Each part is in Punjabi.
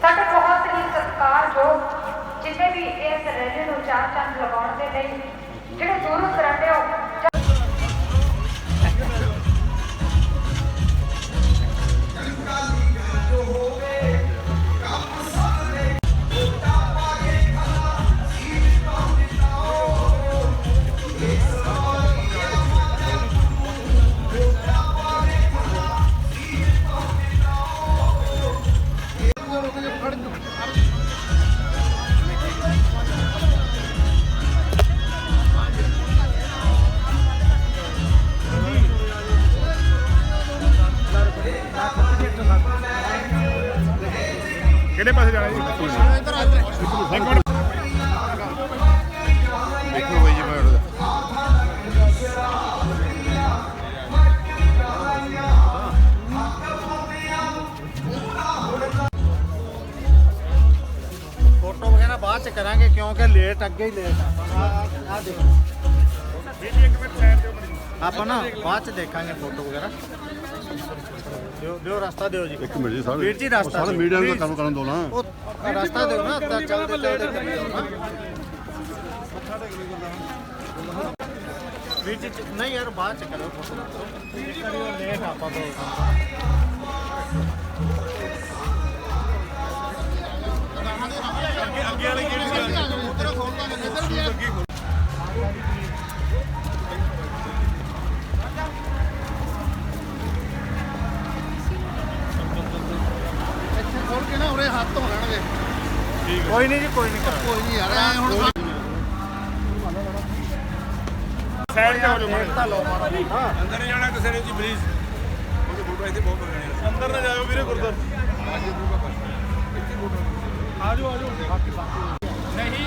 ਸਾਡੇ ਬਹੁਤ ਹੀ ਸਤਿਕਾਰ ਸਤਿਕਾਰਯੋਗ ਜਿੰਨੇ ਵੀ ਇਸ ਰੈਲੀ ਨੂੰ ਚਾਰ ਚੰਦ ਲਗਾਉਣ ਦੇ ਲਈ, ਜਿਹੜੇ ਦੂਰੋਂ ਦਰਾਡੇ ਹੋ ਕਿਹੜੇ ਜਾਣਾ ਜੀ ਇੱਕ ਮਿੰਟ ਦੇਖੋ ਬਈ ਜੀ ਮੈਂ ਫੋਟੋ ਵਗੈਰਾ ਬਾਅਦ ਚ ਕਰਾਂਗੇ ਕਿਉਂਕਿ ਲੇਟ ਅੱਗੇ ਹੀ ਲੇਟ ਆ। ਦੇਖੋ। ਆਪਾਂ ਨਾ ਬਾਅਦ ਚ ਦੇਖਾਂਗੇ ਫੋਟੋ ਵਗੈਰਾ। ਦਿਓ ਦਿਓ ਰਸਤਾ ਦਿਓ ਜੀ। ਇੱਕ ਮਿੰਟ ਜੀ ਸਾਰੇ ਵੀਰ ਜੀ ਰਸਤਾ ਦਿਓ। ਮੀਡੀਆ ਦਾ Please। ਕੰਮ ਕਰਨ ਦੋ ਨਾ। ਉਹ ਰਸਤਾ ਦਿਓ ਨਾ ਤਾਂ ਚੱਲਦੇ ਚੱਲਦੇ ਨਾ ਵੀਰ ਜੀ ਚ- ਨਹੀਂ ਯਾਰ ਬਾਅਦ ਚ ਕਰੋ ਫੋਟੋ। ਕਰਿਓ ਲੇਟ ਆਪਾਂ ਤੋਂ। ਕੋਈ ਨਹੀਂ ਜੀ ਕੋਈ ਨਹੀਂ ਕੋਈ ਨਹੀਂ ਯਾਰ ਐ ਹੁਣ ਸਾਈਡ ਤੇ ਹੋ ਜਾਓ ਤਾਂ ਲਓ ਮੋਟਾ। ਅੰਦਰ ਨਹੀਂ ਜਾਣਾ ਕਿਸੇ ਨੇ ਜੀ ਪਲੀਜ਼ ਉਹਦੇ ਫੋਟੋ ਇੱਥੇ ਬਹੁਤ ਬਣਾਣੀ ਅੰਦਰ ਨਾ ਜਾਓ ਵੀਰੇ ਗੁਰਦਰ ਆ ਜਾਓ ਆ ਜਾਓ ਨਹੀਂ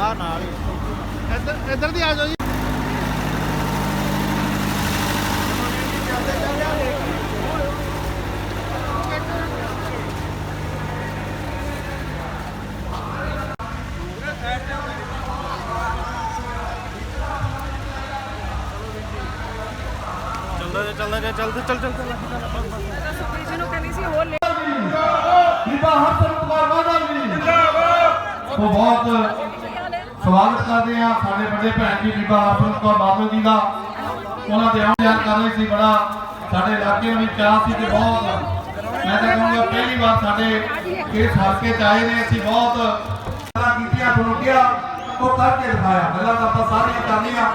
ਆ ਨਾਲ ਹੀ ਇੱਧਰ ਦੀ ਆ ਜਾਓ ਜੀ। ਚੱਲਦਾ ਜੇ ਚੱਲਦਾ ਜੇ ਚੱਲ ਚੱਲ ਚੱਲ। ਬੀਬਾ ਹਰਸਨ ਕੁਮਾਰ ਵਾਧਾ ਜੀ ਜਿੰਦਾਬਾਦ। ਉਹ ਬਹੁਤ ਸਵਾਗਤ ਕਰਦੇ ਆ ਸਾਡੇ ਵੱਡੇ ਭੈਣ ਜੀ ਬੀਬਾ ਹਰਸਨ ਕੌਰ ਬਾਦਲ ਜੀ ਦਾ। ਉਹਨਾਂ ਦੇ ਆਉਣ ਕਰ ਰਹੇ ਸੀ ਬੜਾ ਸਾਡੇ ਇਲਾਕੇ ਵਿੱਚ ਚਾਹ ਸੀ ਕਿ ਬਹੁਤ ਮੈਂ ਤਾਂ ਕਹੂੰਗਾ ਪਹਿਲੀ ਵਾਰ ਸਾਡੇ ਇਸ ਹਲਕੇ ਚ ਆਏ ਨੇ, ਅਸੀਂ ਬਹੁਤ ਗੱਲਾਂ ਕੀਤੀਆਂ ਤੁਹਾਨੂੰ ਉਹ ਕਰਕੇ ਦਿਖਾਇਆ। ਗੱਲਾਂ ਤਾਂ ਆਪਾਂ ਸਾਰੀਆਂ ਕਰਨੀਆਂ।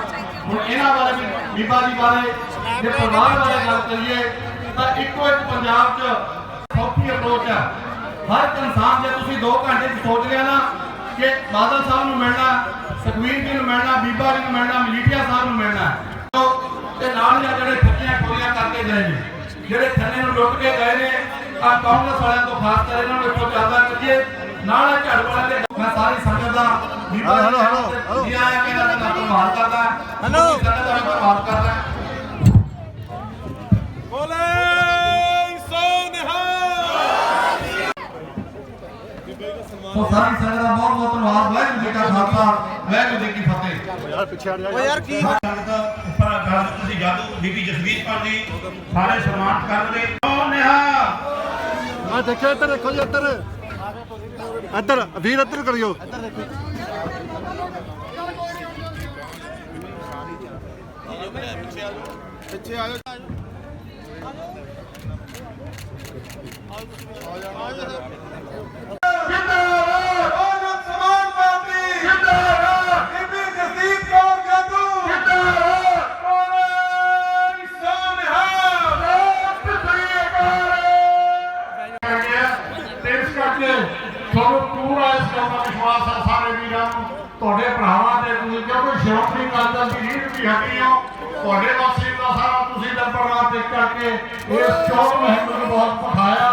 ਹੁਣ ਇਹਨਾਂ ਬਾਰੇ ਵੀ ਬੀਬਾ ਜੀ ਬਾਰੇ, ਜੇ ਪਰਿਵਾਰ ਬਾਰੇ ਗੱਲ ਕਰੀਏ, ਤਾਂ ਇੱਕੋ ਇੱਕ ਪੰਜਾਬ 'ਚ ਸੌਖੀ ਅਪਰੋਚ ਹੈ। ਹਰ ਇੱਕ ਇਨਸਾਨ, ਜੇ ਤੁਸੀਂ 2 ਘੰਟੇ 'ਚ ਸੋਚ ਲਿਆ ਨਾ ਕਿ ਬਾਦਲ ਸਾਹਿਬ ਨੂੰ ਮਿਲਣਾ ਸੁਖਵੀਰ ਜੀ ਨੂੰ ਮਿਲਣਾ ਬੀਬਾ ਜੀ ਨੂੰ ਮਿਲਣਾ ਮਲੀਟੀਆ ਸਾਹਿਬ ਨੂੰ ਮਿਲਣਾ। ਤੇ ਨਾਲ ਆਹ ਜਿਹੜੇ ਠੱਗੀਆਂ ਠੋਰੀਆਂ ਕਰਕੇ ਗਏ ਨੇ ਜਿਹੜੇ ਥੱਲੇ ਨੂੰ ਲੁੱਟ ਕੇ ਗਏ ਨੇ ਆ ਕਾਂਗਰਸ ਵਾਲਿਆਂ ਤੋਂ ਖਾਸ ਕਰ ਇਹਨਾਂ ਨੂੰ ਇੱਥੋਂ ਜ਼ਿਆਦਾ ਕਰੀਏ। ਨਾਲ ਝਾੜੂ ਵਾਲਿਆਂ ਦੇ ਮੈਂ ਸਾਰੀ ਸੰਗਤ ਦਾ ਬੀਬਾ ਜੀ ਹੈਲੋ, ਹੈਲੋ। ਜੀ ਆਇਆ ਕਿ ਇਹਨਾਂ ਦਾ ਧੰਨਵਾਦ ਕਰਦਾ। ਹੈਲੋ। ਸੰਗਤ ਦਾ ਧੰਨਵਾਦ ਕਰਦਾ। ਬੋਲੇ ਸੋ ਸਾਰੀ ਸੰਗਤ ਦਾ ਬਹੁਤ ਬਹੁਤ ਧੰਨਵਾਦ। ਵਾਹਿਗੁਰੂ ਜੀ ਕਾ ਖਾਲਸਾ ਵਾਹਿਗੁਰੂ ਜੀ ਕੀ ਫਤਿਹ। ਯਾਰ ਪਿੱਛੇ ਹਟ ਜਾ ਓ ਯਾਰ ਕੀ ਸੰਗਤ ਉੱਪਰ ਗੱਲ ਤੁਸੀਂ ਜਾਦੂ ਬੀਬੀ ਜਸਵੀਰ ਕੌਰ ਜੀ ਸਾਰੇ ਸਨਮਾਨਿਤ ਕਰਨਗੇ ਓ ਨਿਹਾ? ਆ ਦੇਖੋ ਇੱਧਰ ਦੇਖੋ ਜੀ ਇੱਧਰ। ਇੱਧਰ ਵੀਰ ਇੱਧਰ ਕਰਿਓ। ਪਿੱਛੇ ਆ ਜਾਓ ਜਿੰਦਾਬਾਦ ਤੁਹਾਡੇ ਭਰਾਵਾਂ ਤੇ ਤੁਸੀਂ ਕਿਉਂਕਿ ਸ਼੍ਰੋਮਣੀ ਅਕਾਲੀ ਦੀ ਰੀੜ ਵੀ ਹੈਗੀ ਹੋ ਤੁਹਾਡੇ ਵਾਸੀ ਦਾ ਸਾਰਾ ਤੁਸੀਂ ਰਾਤ ਦੇਖ ਕਰਕੇ ਇਸ ਚੋਣ ਮੁਹਿੰਮ ਨੂੰ ਬਹੁਤ ਪਠਾਇਆ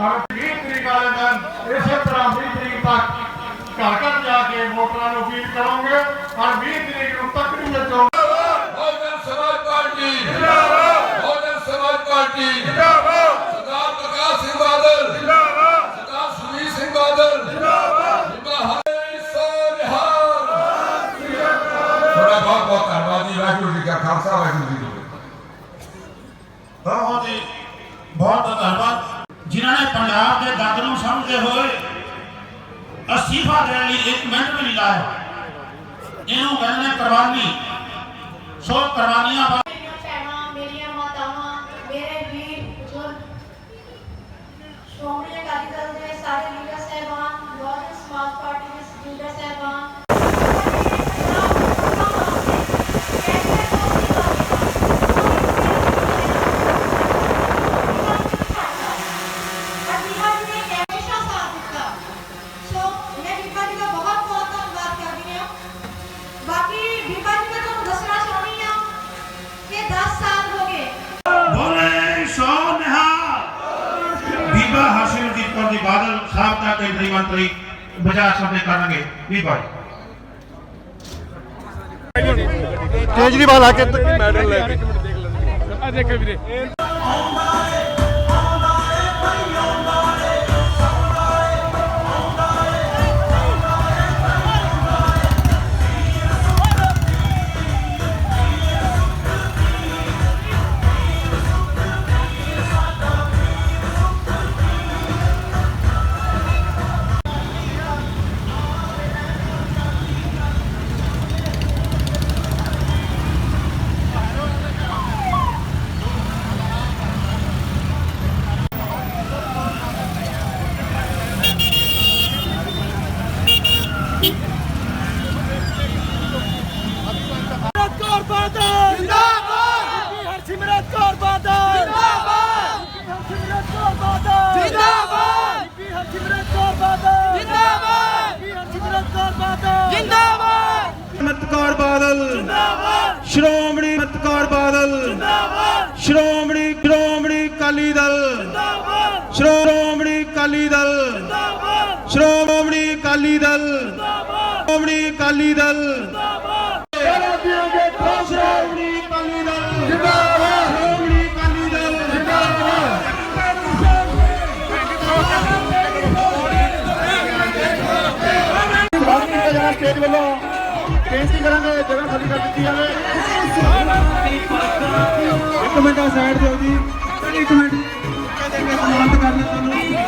ਔਰ 20 ਤਰੀਕ ਵਾਲੇ ਦਿਨ ਇਸੇ ਤਰ੍ਹਾਂ 20 ਤਰੀਕ ਤੱਕ ਘਰ ਘਰ ਜਾ ਕੇ ਵੋਟਰਾਂ ਨੂੰ ਅਪੀਲ ਕਰੋਗੇ। ਔਰ 20 ਤਰੀਕ ਨੂੰ ਤੱਕ ਵੀ ਚੋਣ ਬਹੁਜਨ ਸਮਾਜ ਪਾਰਟੀ। ਜਿੰਦਾਬਾਦ। ਬਹੁਜਨ ਸਮਾਜ ਬੜਾ ਬਹੁਤ ਬਹੁਤ ਧੰਨਵਾਦ ਜੀ ਵਾਹਿਗੁਰੂ ਜੀ ਕਾ ਖਾਲਸਾ ਵਾਹਿਗੁਰੂ ਜੀ ਕੀ ਫਤਿਹ ਬਹੁਤ ਜੀ ਬਹੁਤ ਧੰਨਵਾਦ ਜਿਨ੍ਹਾਂ ਨੇ ਪੰਜਾਬ ਦੇ ਦਰਦ ਨੂੰ ਸਮਝਦੇ ਹੋਏ ਅਸੀਫਾ ਦੇਣ ਲਈ ਇੱਕ ਮਿੰਟ ਵੀ ਨਹੀਂ ਲਾਇਆ ਇਹਨੂੰ ਕਹਿੰਦੇ ਕੁਰਬਾਨੀ ਸੋ ਕੁਰਬਾਨੀਆਂ ਸ਼੍ਰੋਮਣੀ ਅਕਾਲੀ ਦਲ ਦੇ ਸਾਰੇ ਲੀਡਰ ਸਹਿਬਾਨ ਲੋਕ ਸਮਾਜ ਪਾਰਟੀ ਦੇ ਲੀਡਰ ਸਹਿਬਾਨ ਦੀ ਬਾਦਲ ਸਾਬਕਾ ਕੇਂਦਰੀ ਮੰਤਰੀ ਬਾਜ਼ਾਰ ਸਭੇ ਕਰਨਗੇ ਬੀਬਾ ਜੀ ਕੇਜਰੀਵਾਲ ਆ ਕੇ ਮੈਡਲ ਲੈ ਕੇ। ਆ ਦੇਖ ਵੀਰੇ। ਦਲ। ਜਿੰਦਾਬਾਦ ਸ਼੍ਰੋਮਣੀ ਅਕਾਲੀ ਦਲ। ਜਿੰਦਾਬਾਦ ਸ਼੍ਰੋਮਣੀ ਅਕਾਲੀ ਦਲ। ਜਿੰਦਾਬਾਦ ਸ਼੍ਰੋਮਣੀ ਅਕਾਲੀ ਦਲ। ਜਿੰਦਾਬਾਦ ਸ਼੍ਰੋਮਣੀ ਅਕਾਲੀ ਦਲ। ਜਿੰਦਾਬਾਦ ਸਟੇਜ ਵੱਲੋਂ ਬੇਨਤੀ ਕਰਾਂਗੇ ਜਗ੍ਹਾ ਖਾਲੀ ਕਰ ਦਿੱਤੀ ਜਾਵੇ। ਇੱਕ ਮਿੰਟ ਸਾਈਡ ਦਿਓ ਜੀ। ਇੱਕ ਮਿੰਟ। ਸਮਾਪਤ ਕਰ ਤੁਹਾਨੂੰ।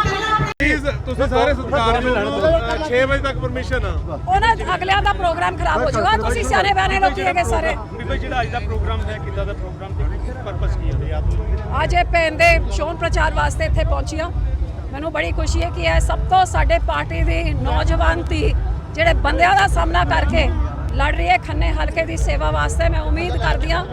ਤੁਸੀਂ ਸਾਰੇ ਸਤਿਕਾਰ ਨੂੰ 6 ਵਜੇ ਤੱਕ ਪਰਮਿਸ਼ਨ ਆ। ਉਹਨਾਂ ਅਗਲਿਆਂ ਦਾ ਪ੍ਰੋਗਰਾਮ ਖਰਾਬ ਹੋ ਜਾਊਗਾ। ਤੁਸੀਂ ਸਿਆਣੇ ਬਿਆਨੇ ਲੋਕੀ ਹੈਗੇ ਸਾਰੇ। ਬੀਬਾ ਜਿਹੜਾ ਅੱਜ ਦਾ ਪ੍ਰੋਗਰਾਮ ਹੈ ਕਿੱਦਾਂ ਦਾ ਪ੍ਰੋਗਰਾਮ ਤੇ ਪਰਪਸ ਕੀ ਹੈ ਯਾਦ ਅੱਜ ਇਹ ਭੈਣ ਦੇ ਚੋਣ ਪ੍ਰਚਾਰ ਵਾਸਤੇ ਇੱਥੇ ਪਹੁੰਚੀਆਂ ਮੈਨੂੰ ਬੜੀ ਖੁਸ਼ੀ ਹੈ ਕਿ ਇਹ ਸਭ ਤੋਂ ਸਾਡੇ ਪਾਰਟੀ ਦੀ ਨੌਜਵਾਨ ਧੀ ਜਿਹੜੇ ਬੰਦਿਆਂ ਦਾ ਸਾਹਮਣਾ ਕਰਕੇ ਲੜ ਰਹੀ ਹੈ ਖੰਨੇ ਹਲਕੇ ਦੀ ਸੇਵਾ ਵਾਸਤੇ। ਮੈਂ ਉਮੀਦ ਕਰਦੀ ਹਾਂ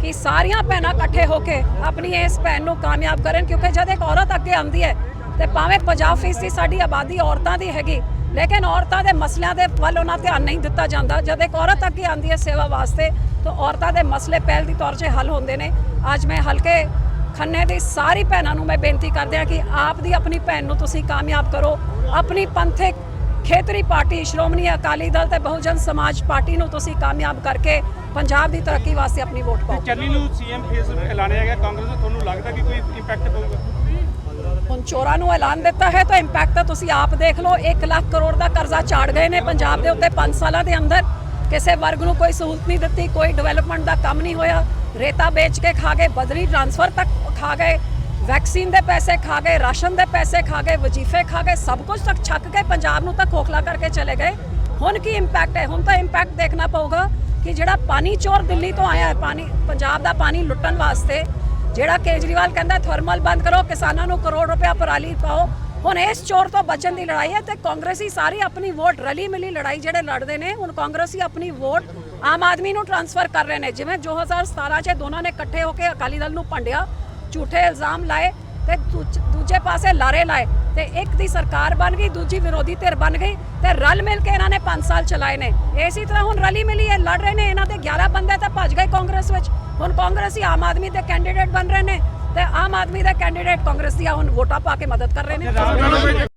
ਕਿ ਸਾਰੀਆਂ ਭੈਣਾਂ ਇਕੱਠੇ ਹੋ ਕੇ ਆਪਣੀ ਇਸ ਭੈਣ ਨੂੰ ਕਾਮਯਾਬ ਕਰਨ ਕਿਉਂਕਿ ਜਦ ਇੱਕ ਔਰਤ ਅੱਗੇ ਆਉਂਦੀ ਹੈ ਤੇ ਭਾਵੇਂ 50% ਸਾਡੀ ਆਬਾਦੀ ਔਰਤਾਂ ਦੀ ਹੈਗੀ, ਲੇਕਿਨ ਔਰਤਾਂ ਦੇ ਮਸਲਿਆਂ ਦੇ ਵੱਲ ਉਹਨਾਂ ਧਿਆਨ ਨਹੀਂ ਦਿੱਤਾ ਜਾਂਦਾ। ਜਦ ਇੱਕ ਔਰਤ ਅੱਗੇ ਆਉਂਦੀ ਹੈ ਸੇਵਾ ਵਾਸਤੇ, ਤਾਂ ਔਰਤਾਂ ਦੇ ਮਸਲੇ ਪਹਿਲ ਦੀ ਤੌਰ 'ਤੇ ਹੱਲ ਹੁੰਦੇ ਨੇ। ਅੱਜ ਮੈਂ ਹਲਕੇ ਖੰਨੇ ਦੀ ਸਾਰੀ ਭੈਣਾਂ ਨੂੰ ਮੈਂ ਬੇਨਤੀ ਕਰਦੀ ਹਾਂ ਕਿ ਆਪ ਦੀ ਆਪਣੀ ਭੈਣ ਨੂੰ ਤੁਸੀਂ ਕਾਮਯਾਬ ਕਰੋ। ਆਪਣੀ ਪੰਥਕ ਖੇਤਰੀ ਪਾਰਟੀ, ਸ਼੍ਰੋਮਣੀ ਅਕਾਲੀ ਦਲ ਤੇ ਬਹੁਜਨ ਸਮਾਜ ਪਾਰਟੀ ਨੂੰ ਤੁਸੀਂ ਕਾਮਯਾਬ ਕਰਕੇ ਪੰਜਾਬ ਦੀ ਤਰੱਕੀ ਵਾਸਤੇ ਆਪਣੀ ਵੋਟ ਪਾਓ। ਚੰਨੀ ਨੂੰ ਸੀਐਮ ਫੇਸ ਐਲਾਨਿਆ ਗਿਆ, ਕਾਂਗਰਸ ਤੁਹਾਨੂੰ ਲੱਗਦਾ ਕਿ ਕੋਈ ਇੰਪੈਕਟ ਪਊਗਾ? ਹੁਣ ਚੋਰਾਂ ਨੂੰ ਐਲਾਨ ਦਿੱਤਾ ਹੈ ਤਾਂ ਇੰਪੈਕਟ ਤਾਂ ਤੁਸੀਂ ਆਪ ਦੇਖ ਲਓ 1 ਲੱਖ ਕਰੋੜ ਦਾ ਕਰਜ਼ਾ ਚਾੜ ਗਏ ਨੇ ਪੰਜਾਬ ਦੇ ਉੱਤੇ 5 ਸਾਲਾਂ ਦੇ ਅੰਦਰ। ਕਿਸੇ ਵਰਗ ਨੂੰ ਕੋਈ ਸਹੂਲਤ ਨਹੀਂ ਦਿੱਤੀ, ਕੋਈ ਡਿਵੈਲਪਮੈਂਟ ਦਾ ਕੰਮ ਨਹੀਂ ਹੋਇਆ। ਰੇਤਾ ਵੇਚ ਕੇ ਖਾ ਗਏ, ਬਦਲੀ ਟ੍ਰਾਂਸਫਰ ਤੱਕ ਖਾ ਗਏ ਵੈਕਸੀਨ ਦੇ ਪੈਸੇ ਖਾ ਗਏ, ਰਾਸ਼ਨ ਦੇ ਪੈਸੇ ਖਾ ਗਏ, ਵਜੀਫੇ ਖਾ ਗਏ, ਸਭ ਕੁਝ ਤੱਕ ਛੱਕ ਕੇ ਪੰਜਾਬ ਨੂੰ ਤਾਂ ਖੋਖਲਾ ਕਰਕੇ ਚਲੇ ਗਏ। ਹੁਣ ਕੀ ਇੰਪੈਕਟ ਹੈ? ਹੁਣ ਤਾਂ ਇੰਪੈਕਟ ਦੇਖਣਾ ਪਊਗਾ ਕਿ ਜਿਹੜਾ ਪਾਣੀ ਚੋਰ ਦਿੱਲੀ ਤੋਂ ਆਇਆ ਹੈ, ਪਾਣੀ, ਪੰਜਾਬ ਦਾ ਪਾਣੀ ਲੁੱਟਣ ਵਾਸਤੇ ਜਿਹੜਾ ਕੇਜਰੀਵਾਲ ਕਹਿੰਦਾ ਥਰਮਲ ਬੰਦ ਕਰੋ, ਕਿਸਾਨਾਂ ਨੂੰ ਕਰੋੜ ਰੁਪਇਆ ਪਰਾਲੀ ਪਾਓ। ਹੁਣ ਇਸ ਚੋਰ ਤੋਂ ਬਚਣ ਦੀ ਲੜਾਈ ਹੈ ਤੇ ਕਾਂਗਰਸੀ ਸਾਰੀ ਆਪਣੀ ਵੋਟ ਰਲੀ ਮਿਲੀ ਲੜਾਈ ਜਿਹੜੇ ਲੜਦੇ ਨੇ, ਹੁਣ ਕਾਂਗਰਸੀ ਆਪਣੀ ਵੋਟ ਆਮ ਆਦਮੀ ਨੂੰ ਟ੍ਰਾਂਸਫਰ ਕਰ ਰਹੇ ਨੇ। ਜਿਵੇਂ 2017 'ਚ ਦੋਨਾਂ ਨੇ ਇਕੱਠੇ ਹੋ ਕੇ ਅਕਾਲੀ ਦਲ ਨੂੰ ਭੰਡਿਆ, ਝੂਠੇ ਇਲਜ਼ਾਮ ਲਾਏ ਤੇ ਦੂਜੇ ਪਾਸੇ ਲਾਰੇ ਲਾਏ ਤੇ ਇੱਕ ਦੀ ਸਰਕਾਰ ਬਣ ਗਈ, ਦੂਜੀ ਵਿਰੋਧੀ ਧਿਰ ਬਣ ਗਈ ਤੇ ਰਲ ਮਿਲ ਕੇ ਇਹਨਾਂ ਨੇ 5 ਸਾਲ ਚਲਾਏ ਨੇ। ਇਸੇ ਤਰ੍ਹਾਂ ਹੁਣ ਰਲੀ ਮਿਲੀ ਇਹ ਲੜ ਰਹੇ ਨੇ, ਇਹਨਾਂ ਦੇ 11 ਬੰਦੇ ਤਾਂ ਭੱਜ ਗਏ ਕਾਂਗਰਸ ਵਿੱਚ। ਹੁਣ ਕਾਂਗਰਸੀ ਆਮ ਆਦਮੀ ਦੇ ਕੈਂਡੀਡੇਟ ਬਣ ਰਹੇ ਨੇ ਤੇ ਆਮ ਆਦਮੀ ਦੇ ਕੈਂਡੀਡੇਟ ਕਾਂਗਰਸ ਦੀਆਂ ਹੁਣ ਵੋਟਾਂ ਪਾ ਕੇ ਮਦਦ ਕਰ ਰਹੇ ਨੇ।